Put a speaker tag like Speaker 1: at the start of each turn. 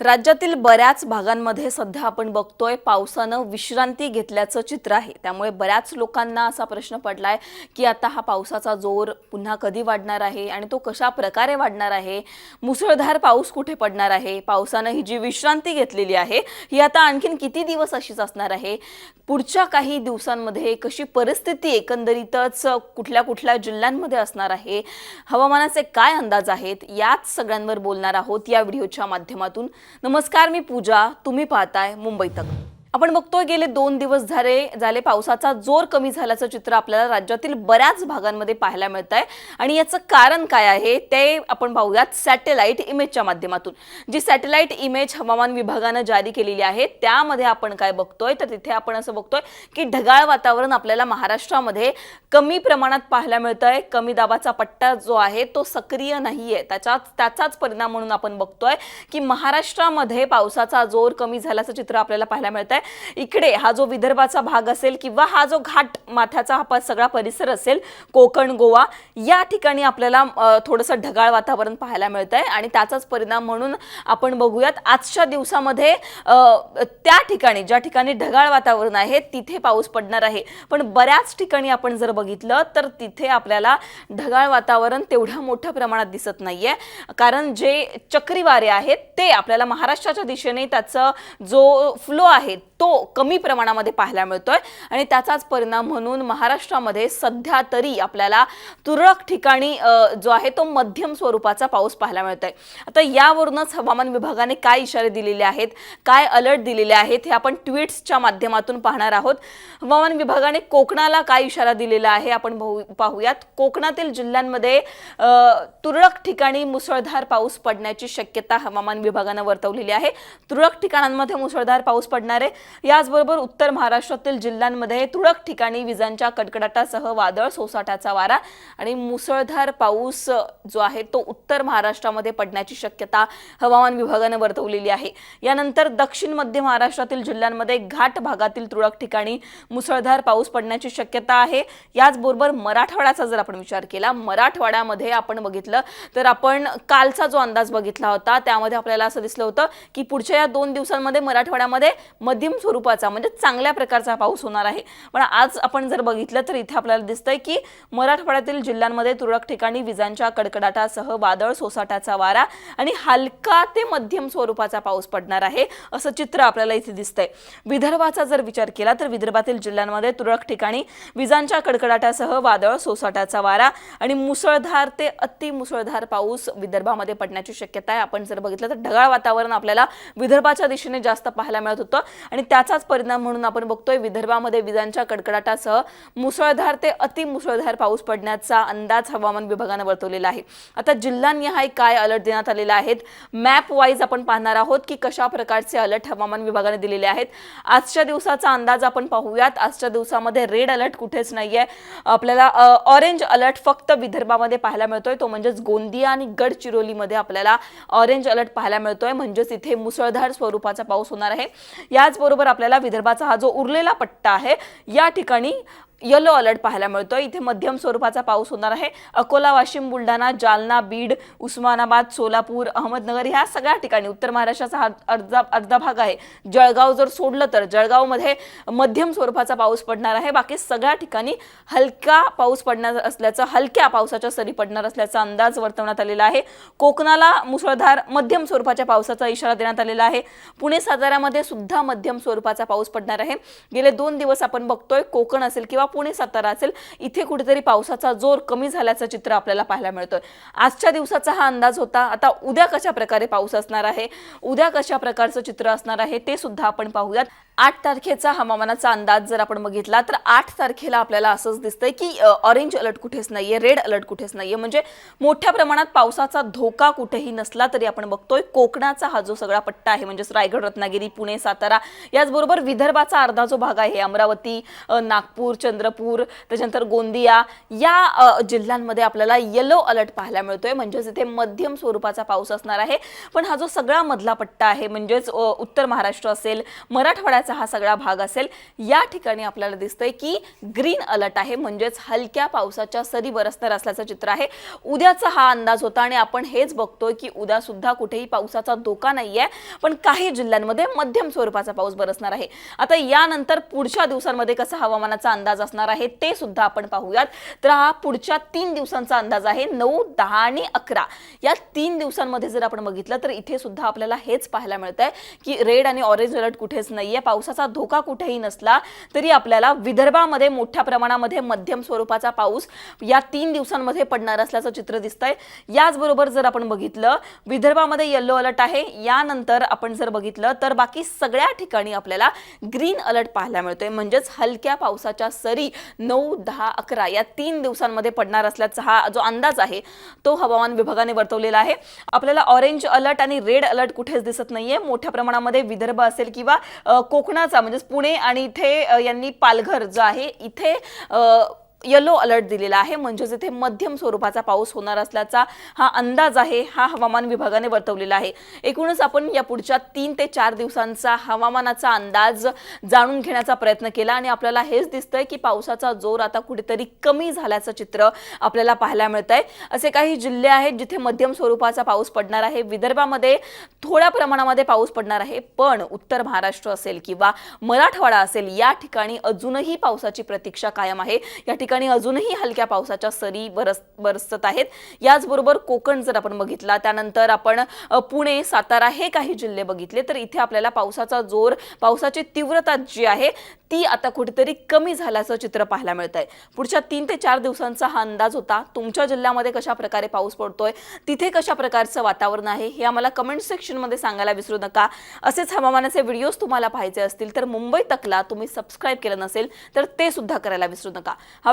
Speaker 1: राज्यातील बऱ्याच भागांमध्ये सध्या आपण बघतोय पावसानं विश्रांती घेतल्याचं चित्र आहे. त्यामुळे बऱ्याच लोकांना असा प्रश्न पडलाय की आता हा पावसाचा जोर पुन्हा कधी वाढणार आहे आणि तो कशा प्रकारे वाढणार आहे? मुसळधार पाऊस कुठे पडणार आहे? पावसानं ही जी विश्रांती घेतलेली आहे ही आता आणखीन किती दिवस अशीच असणार आहे? पुढच्या काही दिवसांमध्ये कशी परिस्थिती एकंदरीतच कुठल्या कुठल्या जिल्ह्यांमध्ये असणार आहे? हवामानाचे काय अंदाज आहेत? याच सगळ्यांवर बोलणार आहोत या व्हिडिओच्या माध्यमातून नमस्कार मी पूजा तुम्ही पाहताय मुंबई तक. आपण बघतोय गेले दोन दिवस झाले झाले पावसाचा जोर कमी झाल्याचं चित्र आपल्याला राज्यातील बऱ्याच भागांमध्ये पाहायला मिळत आहे आणि याचं कारण काय आहे ते आपण पाहूयात सॅटेलाइट इमेजच्या माध्यमातून. जी सॅटेलाइट इमेज हवामान विभागानं जारी केलेली आहे त्यामध्ये आपण काय बघतोय तर तिथे आपण असं बघतोय की ढगाळ वातावरण आपल्याला महाराष्ट्रामध्ये कमी प्रमाणात पाहायला मिळतंय. कमी दाबाचा पट्टा जो आहे तो सक्रिय नाही आहे त्याच्याच त्याचाच परिणाम म्हणून आपण बघतोय की महाराष्ट्रामध्ये पावसाचा जोर कमी झाल्याचं चित्र आपल्याला पाहायला मिळत आहे इकडे हा जो विदर्भाचा भाग असेल किंवा हा जो घाट माथ्याचा हा सगळा परिसर असेल कोकण गोवा या ठिकाणी आपल्याला थोडंसं ढगाळ वातावरण पाहायला मिळत आहे आणि त्याचाच परिणाम म्हणून आपण बघूयात आजच्या दिवसामध्ये त्या ठिकाणी ज्या ठिकाणी ढगाळ वातावरण आहे तिथे पाऊस पडणार आहे. पण बऱ्याच ठिकाणी आपण जर बघितलं तर तिथे आपल्याला ढगाळ वातावरण तेवढ्या मोठ्या प्रमाणात दिसत नाहीये. कारण जे चक्रीवारे आहेत ते आपल्याला महाराष्ट्राच्या दिशेने त्याचा जो फ्लो आहे तो कमी प्रमाणामध्ये पाहायला मिळतोय. आणि त्याचाच परिणाम म्हणून महाराष्ट्रामध्ये सध्या तरी आपल्याला तुरळक ठिकाणी जो आहे तो मध्यम स्वरूपाचा पाऊस पाहायला मिळतोय. आता यावरूनच हवामान विभागाने काय इशारे दिलेले आहेत काय अलर्ट दिलेले आहेत हे आपण ट्विट्सच्या माध्यमातून पाहणार आहोत. हवामान विभागाने कोकणाला काय इशारा दिलेला आहे आपण पाहू- पाहूयात. कोकणातील जिल्ह्यांमध्ये तुरळक ठिकाणी मुसळधार पाऊस पडण्याची शक्यता हवामान विभागानं वर्तवलेली आहे. तुरळक ठिकाणांमध्ये मुसळधार पाऊस पडणार आहे. याचबरोबर उत्तर महाराष्ट्रातील जिल्ह्यांमध्ये तुरळक ठिकाणी विजांच्या कडकडाटासह वादळ सोसाट्याचा वारा आणि मुसळधार पाऊस जो आहे तो उत्तर महाराष्ट्रामध्ये पडण्याची शक्यता हवामान विभागानं वर्तवलेली आहे. यानंतर दक्षिण मध्य महाराष्ट्रातील जिल्ह्यांमध्ये घाट भागातील तुरळक ठिकाणी मुसळधार पाऊस पडण्याची शक्यता आहे. याचबरोबर मराठवाड्याचा जर आपण विचार केला मराठवाड्यामध्ये आपण बघितलं तर आपण कालचा जो अंदाज बघितला होता त्यामध्ये आपल्याला असं दिसलं होतं की पुढच्या या दोन दिवसांमध्ये मराठवाड्यामध्ये मध्यम स्वरूपाचा म्हणजे चांगल्या प्रकारचा पाऊस होणार आहे. पण आज आपण जर बघितलं तर इथे आपल्याला दिसतंय की मराठवाड्यातील जिल्ह्यांमध्ये तुरळक ठिकाणी विजांच्या कडकडाटासह वादळ सोसाट्याचा वारा आणि हलका ते मध्यम स्वरूपाचा पाऊस पडणार आहे असं चित्र आपल्याला इथे दिसतंय. विदर्भाचा जर विचार केला तर विदर्भातील जिल्ह्यांमध्ये तुरळक ठिकाणी विजांच्या कडकडाटासह वादळ सोसाट्याचा वारा आणि मुसळधार ते अति मुसळधार पाऊस विदर्भामध्ये पडण्याची शक्यता आहे. आपण जर बघितलं तर ढगाळ वातावरण आपल्याला विदर्भाच्या दिशेने जास्त पाहायला मिळत होतं आणि त्याचाच परिणाम म्हणून आपण बघतोय विदर्भामध्ये विजांच्या कडकडाटासह मुसळधार ते अति मुसळधार पाऊस पडण्याचा अंदाज हवामान विभागानं वर्तवलेला आहे. आता जिल्हानिहाय काय अलर्ट देण्यात आलेले आहेत? मॅप वाईज आपण पाहणार आहोत की कशा प्रकारचे अलर्ट हवामान विभागाने दिलेले आहेत? आजच्या दिवसाचा अंदाज आपण पाहूयात. आजच्या दिवसामध्ये रेड अलर्ट कुठेच नाहीये. आपल्याला ऑरेंज अलर्ट फक्त विदर्भामध्ये पाहायला मिळतोय. तो म्हणजेच गोंदिया आणि गडचिरोलीमध्ये आपल्याला ऑरेंज अलर्ट पाहायला मिळतोय. म्हणजेच इथे मुसळधार स्वरूपाचा पाऊस होणार आहे. याचबरोबर आपल्याला विदर्भाचा हा जो उरलेला पट्टा आहे या ठिकाणी येलो अलर्ट पाहायला मिळतोय. इथे मध्यम स्वरूपाचा पाऊस होणार आहे. अकोला वाशिम बुलढाणा जालना बीड उस्मानाबाद सोलापूर अहमदनगर ह्या सगळ्या ठिकाणी उत्तर महाराष्ट्राचा हा अर्धा अर्धा भाग आहे. जळगाव जर सोडलं तर जळगावमध्ये मध्यम स्वरूपाचा पाऊस पडणार आहे. बाकी सगळ्या ठिकाणी हलका पाऊस पडणार असल्याचं हलक्या पावसाच्या सरी पडणार असल्याचा अंदाज वर्तवण्यात आलेला आहे. कोकणाला मुसळधार मध्यम स्वरूपाच्या पावसाचा इशारा देण्यात आलेला आहे. पुणे साताऱ्यामध्ये सुद्धा मध्यम स्वरूपाचा पाऊस पडणार आहे. गेले दोन दिवस आपण बघतोय कोकण असेल किंवा पुणे सातारा असेल इथे कुठेतरी पावसाचा जोर कमी झाल्याचं चित्र आपल्याला पाहायला मिळतोय. आजच्या दिवसाचा हा अंदाज होता. आता उद्या कशा प्रकारे पाऊस असणार आहे? उद्या कशा प्रकारचं चित्र असणार आहे? ते सुद्धा आपण पाहूयात. आठ तारखेचा हवामानाचा अंदाज जर आपण बघितला तर आठ तारखेला आपल्याला असंच दिसतंय की ऑरेंज अलर्ट कुठेच नाहीये रेड अलर्ट कुठेच नाहीये. म्हणजे मोठ्या प्रमाणात पावसाचा धोका कुठेही नसला तरी आपण बघतोय कोकणाचा हा जो सगळा पट्टा आहे म्हणजेच रायगड रत्नागिरी पुणे सातारा याचबरोबर विदर्भाचा अर्धा जो भाग आहे अमरावती नागपूर चंद्र चंद्रपूर त्याच्यानंतर गोंदिया या जिल्ह्यांमध्ये आपल्याला येलो अलर्ट पाहायला मिळतोय. म्हणजेच इथे मध्यम स्वरूपाचा पाऊस असणार आहे. पण हा जो सगळा मधला पट्टा आहे म्हणजेच उत्तर महाराष्ट्र असेल मराठवाड्याचा हा सगळा भाग असेल या ठिकाणी आपल्याला दिसतंय की ग्रीन अलर्ट आहे. म्हणजेच हलक्या पावसाच्या सरी बरसणार असल्याचं चित्र आहे. उद्याचा हा अंदाज होता आणि आपण हेच बघतोय की उद्या सुद्धा कुठेही पावसाचा धोका नाहीये पण काही जिल्ह्यांमध्ये मध्यम स्वरूपाचा पाऊस बरसणार आहे. आता यानंतर पुढच्या दिवसांमध्ये कसा हवामानाचा अंदाज असणार आहे ते सुद्धा आपण पाहूयात. तर हा पुढच्या तीन दिवसांचा अंदाज आहे नऊ दहा आणि अकरा. या तीन दिवसांमध्ये जर आपण बघितलं तर इथे सुद्धा आपल्याला हेच पाहायला मिळत आहे की रेड आणि ऑरेंज अलर्ट कुठेच नाहीये. पावसाचा धोका कुठेही नसला तरी आपल्याला विदर्भामध्ये मोठ्या प्रमाणामध्ये मध्यम स्वरूपाचा पाऊस या तीन दिवसांमध्ये पडणार असल्याचं चित्र दिसतंय. याचबरोबर जर आपण बघितलं विदर्भामध्ये येल्लो अलर्ट आहे. यानंतर आपण जर बघितलं तर बाकी सगळ्या ठिकाणी आपल्याला ग्रीन अलर्ट पाहायला मिळतोय. म्हणजेच हलक्या पावसाच्या सरी नऊ दहा अकरा या तीन दिवसांमध्ये पडणार असल्याचा हा जो अंदाज आहे तो हवामान विभागाने वर्तवलेला आहे. आपल्याला ऑरेंज अलर्ट आणि रेड अलर्ट कुठेच दिसत नाहीये. मोठ्या प्रमाणामध्ये विदर्भ असेल किंवा कोकणाचा म्हणजेच पुणे आणि इथे यांनी पालघर जो आहे इथे येलो अलर्ट दिलेला आहे. म्हणजेच इथे मध्यम स्वरूपाचा पाऊस होणार असल्याचा हा अंदाज आहे. हा हवामान विभागाने वर्तवलेला आहे. एकूणच आपण या पुढच्या तीन ते चार दिवसांचा हवामानाचा अंदाज जाणून घेण्याचा प्रयत्न केला आणि आपल्याला हेच दिसतंय की पावसाचा जोर आता कुठेतरी कमी झाल्याचं चित्र आपल्याला पाहायला मिळत आहे असे काही जिल्हे आहेत जिथे मध्यम स्वरूपाचा पाऊस पडणार आहे. विदर्भामध्ये थोड्या प्रमाणामध्ये पाऊस पडणार आहे. पण उत्तर महाराष्ट्र असेल किंवा मराठवाडा असेल या ठिकाणी अजूनही पावसाची प्रतीक्षा कायम आहे. या ठिकाणी अजूनही हलक्या पावसाच्या सरी बरस बरसत आहेत. याचबरोबर कोकण जर आपण बघितला त्यानंतर आपण पुणे सातारा हे काही जिल्हे बघितले तर इथे आपल्याला पावसाचा जोर पावसाची तीव्रता जी आहे ती आता कुठेतरी कमी झाल्याचं चित्र पाहायला मिळत आहे पुढच्या तीन ते चार दिवसांचा हा अंदाज होता. तुमच्या जिल्ह्यामध्ये कशा प्रकारे पाऊस पडतोय? तिथे कशा प्रकारचं वातावरण आहे? हे आम्हाला कमेंट सेक्शनमध्ये सांगायला विसरू नका. असेच हवामानाचे व्हिडिओज तुम्हाला पाहायचे असतील तर मुंबई तकला तुम्ही सबस्क्राईब केलं नसेल तर ते सुद्धा करायला विसरू नका. हा